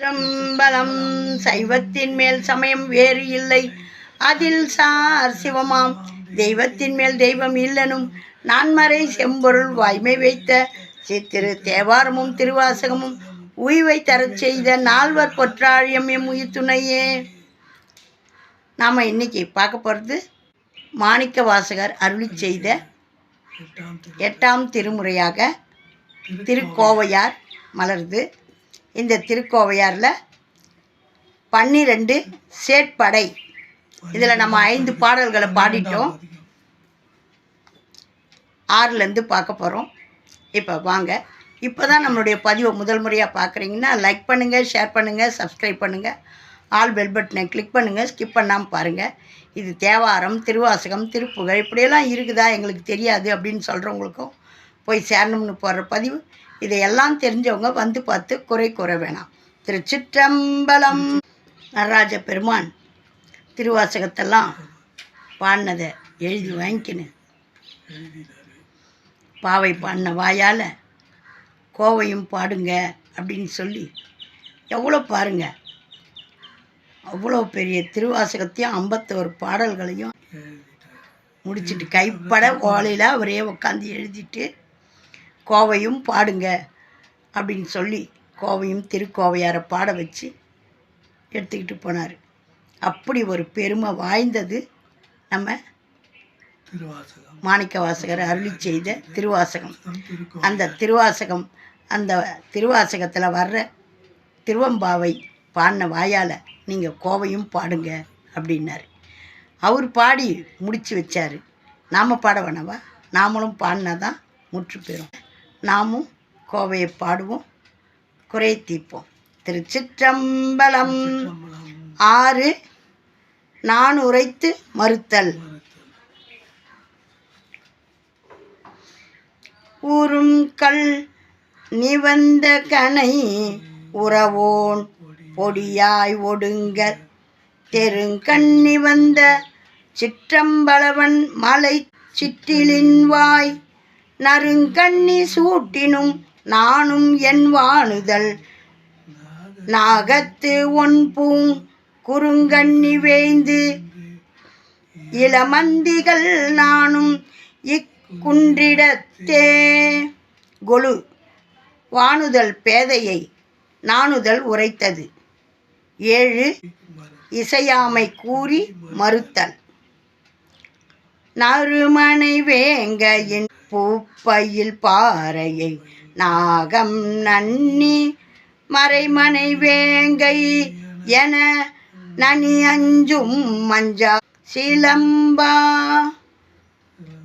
சிற்றம்பலம். சைவத்தின் மேல் சமயம் வேறு இல்லை. அதில் சார் சிவமாம். தெய்வத்தின் மேல் தெய்வம் இல்லனும். நான்மறை செம்பொருள் வாய்மை வைத்த சித்திரு தேவாரமும் திருவாசகமும் உய்வை தரச் செய்த நால்வர் பொற்றாழியம் எம் உயிர் துணையே நாம் இன்னைக்கு பார்க்க போகிறது மாணிக்க வாசகர் அருளி செய்த எட்டாம் திருமுறையாக திருக்கோவையார் மலருது இந்த திருக்கோவையாரில் பன்னிரெண்டு சேட்படை. இதில் நம்ம ஐந்து பாடல்களை பாடிட்டோம். ஆறுலேருந்து பார்க்க போகிறோம் இப்போ வாங்க. இப்போ தான் நம்மளுடைய பதிவை முதல் முறையாக பார்க்குறீங்கன்னா லைக் பண்ணுங்கள் ஷேர் பண்ணுங்கள் சப்ஸ்கிரைப் பண்ணுங்கள் ஆல் பெல் பட்டனை கிளிக் பண்ணுங்கள் ஸ்கிப் பண்ணாமல் பாருங்கள் இது தேவாரம் திருவாசகம் திருப்புகழ் இப்படியெல்லாம் இருக்குதா எங்களுக்கு தெரியாது அப்படின்னு சொல்கிறவங்களுக்கும் போய் சேரணும்னு போடுற பதிவு. இதையெல்லாம் தெரிஞ்சவங்க வந்து பார்த்து குறை கூற வேணாம். திருச்சிற்றம்பலம். நடராஜ பெருமான் திருவாசகத்தெல்லாம் பாடினதை எழுதி வாங்கிக்கின்னு பாவை பாடின வாயால் கோவையும் பாடுங்க அப்படின்னு சொல்லி எவ்வளோ பாருங்க. அவ்வளோ பெரிய திருவாசகத்தையும் ஐம்பத்தோரு பாடல்களையும் முடிச்சுட்டு கைப்பட ஓலையில் அவரே உட்காந்து எழுதிட்டு கோவையும் பாடுங்க அப்படின்னு சொல்லி கோவையும் திருக்கோவையாரை பாட வச்சு எடுத்துக்கிட்டு போனார். அப்படி ஒரு பெருமை வாய்ந்தது நம்ம மாணிக்க வாசகர் அருளி செய்த திருவாசகம். அந்த திருவாசகம் அந்த திருவாசகத்தில் வர்ற திருவம்பாவை பாடின வாயால் நீங்கள் கோவையும் பாடுங்க அப்படின்னாரு. அவர் பாடி முடித்து வச்சார். நாம் பாட வேணவா? நாமளும் பாடினா தான் முற்று பெறும். நாமும் கோவையை பாடுவோம் குறை தீர்ப்போம். திருச்சிற்றம்பலம் ஆறு நான் உரைத்து மறுத்தல். ஊரும் கல் நிவந்த கனை உறவோன் பொடியாய் ஒடுங்க. தெருங்கண் நிவந்த சிற்றம்பலவன் மலை சிற்றிலின் வாய் நறுங்கண்ணி சூட்டினும் நானும் என் வாணுதல் நாகத்து ஒன் பூங் குறுங்கண்ணி வேய்ந்து இளமந்திகள் நானும் இக்குன்றிடத்தே கொலு வானுதல் பேதையை நாணுதல் உரைத்தது. ஏழு இசையாமை கூறி மறுத்தல். நறுமனை வேங்கையின் பூப்பையில் பாறையை நாகம் நன்னி மறைமனை வேங்கை என நனி அஞ்சும் மஞ்சா சிலம்பா.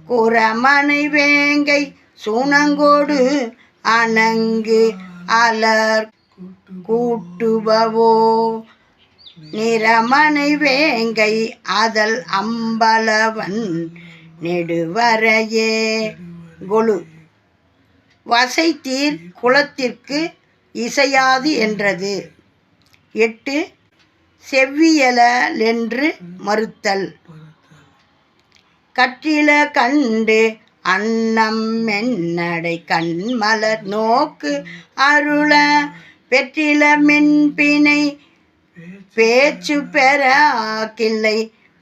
குரமனை வேங்கை சூனங்கோடு அணங்கு அலர் கூட்டுபவோ. நிறமனை வேங்கை அதல் அம்பலவன் நெடுவரையே. கொலு வசைத்தீர் குலத்திற்கு இசையாது என்றது. எட்டு செவ்வியலென்று மறுத்தல். கற்றில கண்டு அன்னம் மென்னடை கண்மலர் நோக்கு அருள பெற்றில மென்பினை பேச்சு பெற ஆக்கில்லை.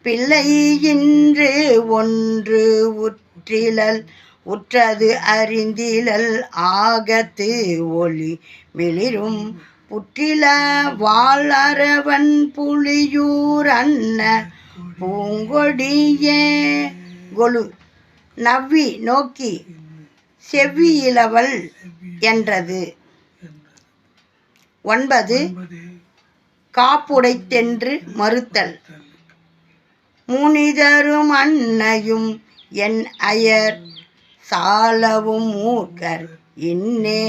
பிள்ளை இன்று ஒன்று உற்றிலல் உற்றது அறிந்திலல் ஆகத்து ஒளி மிளிரும். புற்றில வாழறவன் புலியூர் அன்ன பூங்கொடியே. கொலு நவ்வி நோக்கி செவ்வியிலவள் என்றது. ஒன்பது காப்புடைத்தென்று மறுத்தல். முனிதரும் அன்னையும் என் அயர் சாலவும் மூர்க்கர் இன்னே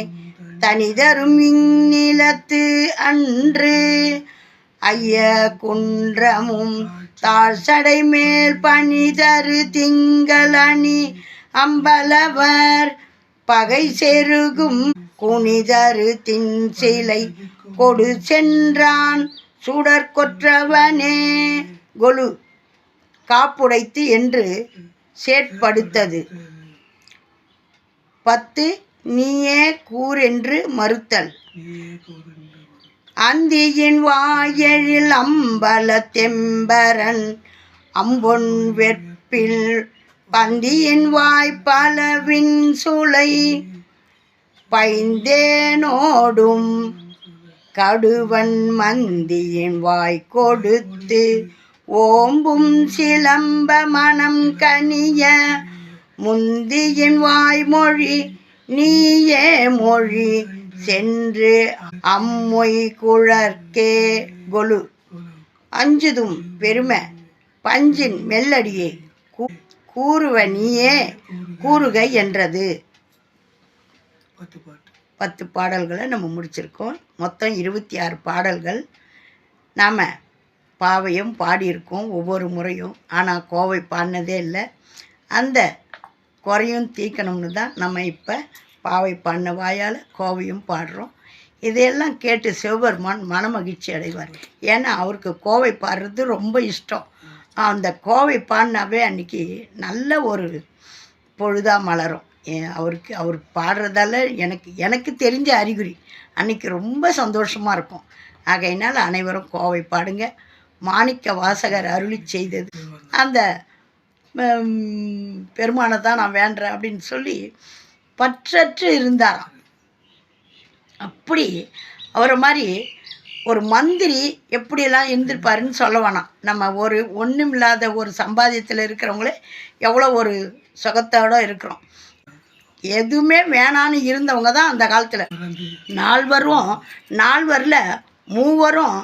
தனிதரும் இந்நிலத்து அன்று. ஐய குன்றமும் தாழ்சடை மேல் பனிதரு திங்களணி அம்பலவர். பகை செருகும் குனிதரு தின் சிலை கொடு சென்றான் சுடற்கொற்றவனே கொலு காப்புடைத்து என்று சேட்படுத்தது. பத்து நீயே கூறென்று மறுத்தல். அந்தியின் வாயழில் அம்பல தெம்பரன் அம்பொன் வெற்பில் பந்தியின் வாய்ப்பளவின் சுளை. பைந்தேனோடும் கடுவன் மந்தியின் வாய் கொடுத்து ஓம்பும் சிலம்ப மனம் கனிய முந்தியின் வாய்மொழி நீயே மொழி சென்று அம்மொய் குழற்கே கொலு. அஞ்சுதும் பெருமை பஞ்சின் மெல்லடியே கூறுவ நீயே கூறுக என்றது. பத்து பத்து பாடல்களை நம்ம முடிச்சிருக்கோம். மொத்தம் இருபத்தி ஆறு பாடல்கள். நாம் பாவையும் பாடியிருக்கோம் ஒவ்வொரு முறையும். ஆனால் கோவை பாடினதே இல்லை. அந்த குறையும் தீக்கணும்னு தான் நம்ம இப்போ பாவை பாடின வாயால் கோவையும் பாடுறோம். இதையெல்லாம் கேட்டு சிவபெருமான் மனமகிழ்ச்சி அடைவார். ஏன்னா அவருக்கு கோவை பாடுறது ரொம்ப இஷ்டம். அந்த கோவை பாடினாவே அன்றைக்கி நல்ல ஒரு பொழுதாக மலரும். அவருக்கு அவர் பாடுறதால எனக்கு எனக்கு தெரிஞ்ச அறிகுறி அன்றைக்கி ரொம்ப சந்தோஷமாக இருக்கும். ஆகையினால் அனைவரும் கோவை பாடுங்க. மாணிக்க வாசகர் அருளி செய்தது. அந்த பெருமானை தான் நான் வேண்டுறேன் அப்படின்னு சொல்லி பற்றற்று இருந்தாராம். அப்படி அவரை மாதிரி ஒரு மந்திரி எப்படியெல்லாம் இருந்திருப்பாருன்னு சொல்ல வேணாம். நம்ம ஒரு ஒன்றும் இல்லாத ஒரு சம்பாதியத்தில் இருக்கிறவங்களே எவ்வளோ ஒரு சுகத்தோட இருக்கிறோம். எதுவுமே வேணான்னு இருந்தவங்க தான் அந்த காலத்தில். நால்வரும் நால்வரில் மூவரும்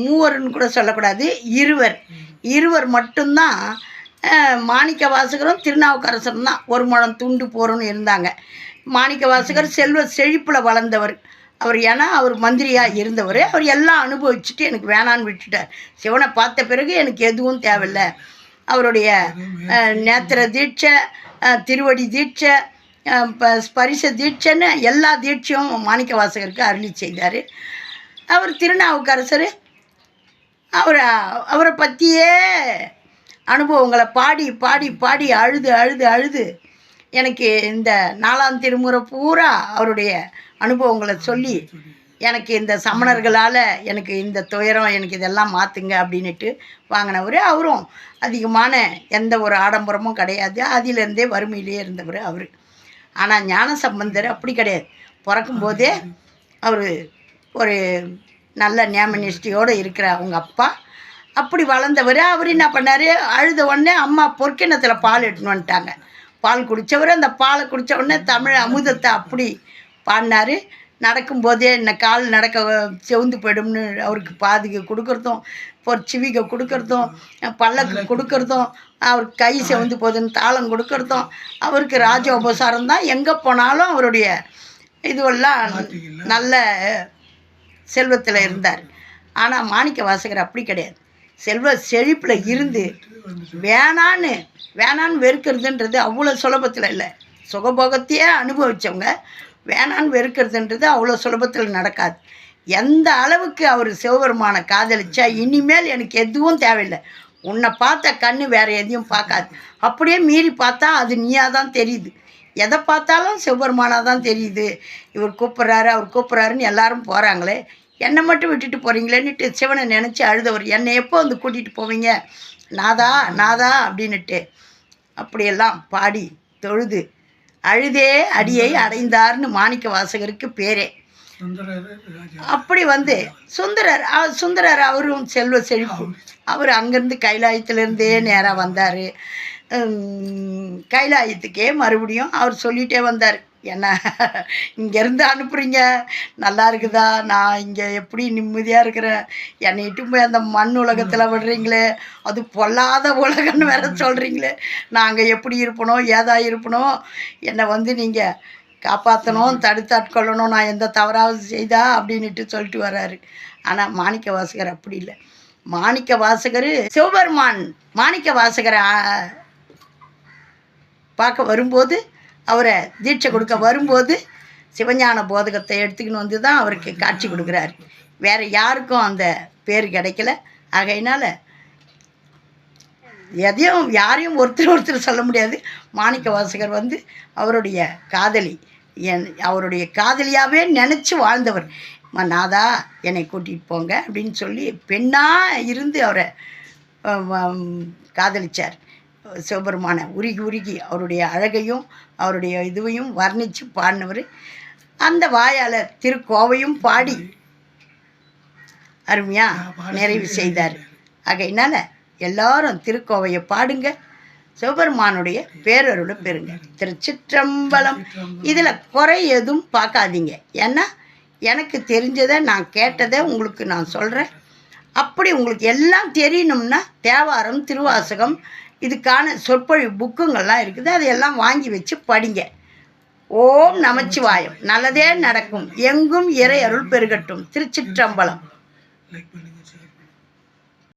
மூவர்னு கூட சொல்லக்கூடாது இருவர். இருவர் மட்டும்தான் மாணிக்க வாசகரும் திருநாவுக்கரசரும் தான் ஒரு முழம் துண்டு போகிறோன்னு இருந்தாங்க. மாணிக்க வாசகர் செல்வ செழிப்பில் வளர்ந்தவர். அவர் ஏன்னா அவர் மந்திரியாக இருந்தவர். அவர் எல்லாம் அனுபவிச்சுட்டு எனக்கு வேணான்னு விட்டுட்டார். சிவனை பார்த்த பிறகு எனக்கு எதுவும் தேவையில்லை. அவருடைய நேத்திர தீட்சை திருவடி தீட்சை ஸ்பரிச தீட்சைன்னு எல்லா தீட்சையும் மாணிக்க வாசகருக்கு அருளி செய்தார். அவர் திருநாவுக்கரசர். அவரை அவரை பற்றியே அனுபவங்களை பாடி பாடி பாடி அழுது அழுது அழுது எனக்கு இந்த நாலாம் திருமுறை பூரா அவருடைய அனுபவங்களை சொல்லி எனக்கு இந்த சமணர்களால் எனக்கு இந்த துயரம் எனக்கு இதெல்லாம் மாற்றுங்க அப்படின்னுட்டு வாங்கினவர். அவரும் அதிகமான எந்த ஒரு ஆடம்பரமும் கிடையாது. அதிலேருந்தே வறுமையிலே இருந்தவர் அவர். ஆனால் ஞான சம்பந்தர் அப்படி கிடையாது. பிறக்கும்போதே அவர் ஒரு நல்ல நியமனிஷ்டியோடு இருக்கிற அவங்க அப்பா. அப்படி வளர்ந்தவர் அவர் என்ன பண்ணார்? அழுத உடனே அம்மா பொற்கிணத்தில் பால் எடுத்துன்னு வந்துட்டாங்க. பால் குடித்தவர் அந்த பாலை குடித்த உடனே தமிழ் அமுதத்தை அப்படி பாடினார். நடக்கும்போதே என்ன கால் நடக்க செவுந்து போயிடும்னு அவருக்கு பாதுகை கொடுக்கறதும் பொற்சிவிகை கொடுக்கறதும் பல்லக்கு கொடுக்கறதும் அவருக்கு கை செவுந்து போகுதுன்னு தாளம் கொடுக்கறதும் அவருக்கு ராஜ உபசாரம் தான். எங்கே போனாலும் அவருடைய இதுவெல்லாம் நல்ல செல்வத்தில் இருந்தார். ஆனால் மாணிக்க வாசகர் அப்படி கிடையாது. செல்வ செழிப்பில் இருந்து வேணான்னு வேணான்னு வெறுக்கிறதுன்றது அவ்வளோ சுலபத்தில் இல்லை. சுகபோகத்தையே அனுபவித்தவங்க வேணான்னு வெறுக்கிறதுன்றது அவ்வளோ சுலபத்தில் நடக்காது. எந்த அளவுக்கு அவர் சிவபெருமானை காதலிச்சா இனிமேல் எனக்கு எதுவும் தேவையில்லை. உன்னை பார்த்த கண்ணு வேறு எதையும் பார்க்காது. அப்படியே மீறி பார்த்தா அது நீயாக தான் தெரியுது. எதை பார்த்தாலும் சிவபெருமானாக தான் தெரியுது. இவர் கூப்பிட்றாரு அவர் கூப்பிட்றாருன்னு எல்லாரும் போகிறாங்களே என்னை மட்டும் விட்டுட்டு போகிறீங்களேன்னுட்டு சிவனை நினச்சி அழுதவர். என்னை எப்போ வந்து கூட்டிகிட்டு போவீங்க? நாதா நாதா அப்படின்னுட்டு அப்படியெல்லாம் பாடி தொழுது அழுதே அடியை அடைந்தார்னு மாணிக்க வாசகருக்கு பேரே. அப்படி வந்து சுந்தரர் சுந்தரர் அவரும் செல்வ செழிப்பு. அவர் அங்கேருந்து கைலாயத்திலேருந்தே நேராக வந்தார். கைலாயத்துக்கே மறுபடியும் அவர் சொல்லிகிட்டே வந்தார். என்ன இங்கேருந்து அனுப்புகிறீங்க நல்லா இருக்குதா? நான் இங்கே எப்படி நிம்மதியாக இருக்கிறேன்? என்னை இட்டு போய் அந்த மண் உலகத்தில் விடுறீங்களே? அது பொல்லாத உலகம்னு வேற சொல்கிறீங்களே நாங்கள் எப்படி இருப்பணும் ஏதா இருப்பணும் என்னை வந்து நீங்கள் காப்பாற்றணும் தடுத்தாட்கொள்ளணும். நான் எந்த தவறாவது செய்தா? அப்படின்னுட்டு சொல்லிட்டு வர்றாரு ஆனால் மாணிக்க வாசகர் அப்படி இல்லை. மாணிக்க வாசகர் சிவபெருமான் மாணிக்க வாசகரை பார்க்க வரும்போது அவரை தீட்சை கொடுக்க வரும்போது சிவஞான போதகத்தை எடுத்துக்கின்னு வந்து தான் அவருக்கு காட்சி கொடுக்குறாரு. வேற யாருக்கும் அந்த பேர் கிடைக்கல. ஆகையினால எதையும் யாரையும் ஒருத்தர் ஒருத்தர் சொல்ல முடியாது. மாணிக்க வாசகர் வந்து அவருடைய காதலி. என் அவருடைய காதலியாகவே நினச்சி வாழ்ந்தவர். "அம்மா, நாதா என்னை கூட்டிகிட்டு போங்க அப்படின்னு சொல்லி பெண்ணாக இருந்து அவரை காதலிச்சார். சிவபெருமான உருகி உருகி அவருடைய அழகையும் அவருடைய இதுவையும் வர்ணித்து பாடினவர். அந்த வாயால் திருக்கோவையும் பாடி அருமையாக நிறைவு செய்தார். ஆகையினால எல்லாரும் திருக்கோவையை பாடுங்க. சிவபெருமானுடைய பேரருளை பெறுங்க. திருச்சிற்றம்பலம். இதில் குறை எதுவும் பார்க்காதீங்க. ஏன்னா எனக்கு தெரிஞ்சதை நான் கேட்டதை உங்களுக்கு நான் சொல்கிறேன் அப்படி உங்களுக்கு எல்லாம் தெரியணும்னா தேவாரம் திருவாசகம் இதுக்கான சொற்பொழிவு புக்குங்கள்லாம் இருக்குது. அதையெல்லாம் வாங்கி வச்சு படிங்க. ஓம் நமச்சிவாயம். நல்லதே நடக்கும். எங்கும் இறை அருள் பெருகட்டும். திருச்சிற்றம்பலம்.